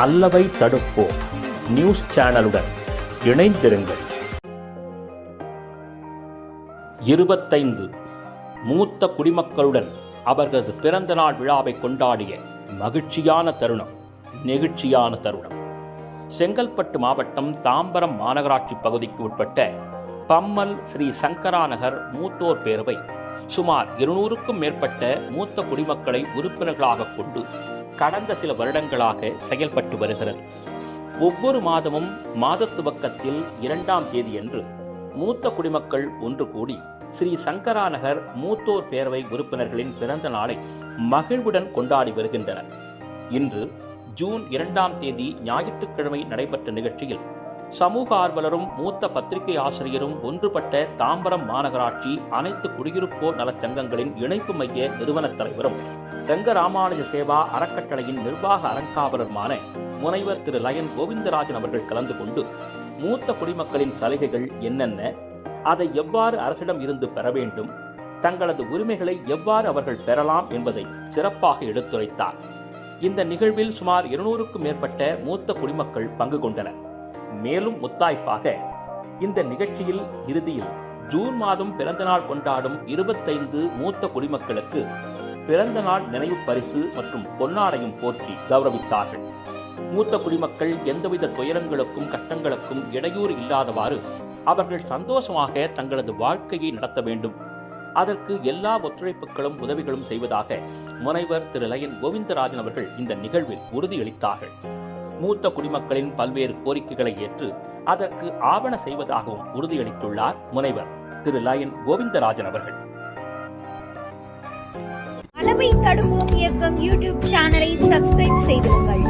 அல்லவை தடுப்போம். News சேனலுடன் இணைந்திருங்கள். இருபத்தைந்து. மூத்த குடிமக்களுடன் அவர்களது பிறந்த நாள் விழாவை கொண்டாடிய மகிழ்ச்சியான தருணம் நெகிழ்ச்சியான தருணம். செங்கல்பட்டு மாவட்டம் தாம்பரம் மாநகராட்சி பகுதிக்கு உட்பட்ட பம்மல் ஸ்ரீ சங்கராநகர் மூத்தோர் பேரவை சுமார் இருநூறுக்கும் மேற்பட்ட மூத்த குடிமக்களை உறுப்பினர்களாக கொண்டு கடந்த சில வருடங்களாக செயல்பட்டு வருகிறது. ஒவ்வொரு மாதமும் மாத துவக்கத்தில் இரண்டாம் தேதியன்று மூத்த குடிமக்கள் ஒன்று கூடி ஸ்ரீ சங்கராநகர் மூத்தோர் பேரவை உறுப்பினர்களின் பிறந்த நாளை மகிழ்வுடன் கொண்டாடி வருகின்றனர். இன்று ஜூன் இரண்டாம் தேதி ஞாயிற்றுக்கிழமை நடைபெற்ற நிகழ்ச்சியில் சமூக ஆர்வலரும் மூத்த பத்திரிகை ஆசிரியரும் ஒன்றுபட்ட தாம்பரம் மாநகராட்சி அனைத்து குடியிருப்போர் நலச் சங்கங்களின் இணைப்பு மைய நிறுவனத் தலைவரும் ரங்கராமானுஜ சேவா அறக்கட்டளையின் நிர்வாக அறங்காவலருமான முனைவர் திரு. லயன் கோவிந்தராஜன் அவர்கள் கலந்து கொண்டு மூத்த குடிமக்களின் சலுகைகள் என்னென்ன அதை எவ்வாறு அரசிடம் இருந்து பெற வேண்டும் தங்களது உரிமைகளை எவ்வாறு அவர்கள் பெறலாம் என்பதை சிறப்பாக எடுத்துரைத்தார். இந்த நிகழ்வில் சுமார் இருநூறுக்கும் மேற்பட்ட மூத்த குடிமக்கள் பங்கு கொண்டனர். மேலும் முத்தாய்ப்பாக இந்த நிகழ்ச்சியில் இறுதியில் ஜூன் மாதம் பிறந்தநாள் கொண்டாடும் இருபத்தைந்து மூத்த குடிமக்களுக்கு பிறந்த நாள் நினைவு பரிசு மற்றும் பொன்னாடையும் போற்றி கௌரவித்தார்கள். மூத்த குடிமக்கள் எந்தவித துயரங்களுக்கும் கஷ்டங்களுக்கும் இடையூறு இல்லாதவாறு அவர்கள் சந்தோஷமாக தங்களது வாழ்க்கையை நடத்த வேண்டும். அதற்கு எல்லா ஒத்துழைப்புகளும் உதவிகளும் செய்வதாக முனைவர் திரு. லயன் கோவிந்தராஜன் அவர்கள் இந்த நிகழ்வில் உறுதியளித்தார்கள். மூத்த குடிமக்களின் பல்வேறு கோரிக்கைகளை ஏற்று அதற்கு ஆவண செய்வதாகவும் உறுதியளித்துள்ளார் முனைவர் திரு லயன் கோவிந்தராஜன் அவர்கள். அளவை தடுப்போம் இயக்கம் யூடியூப் சேனலை சப்ஸ்கிரைப் செய்திருங்கள்.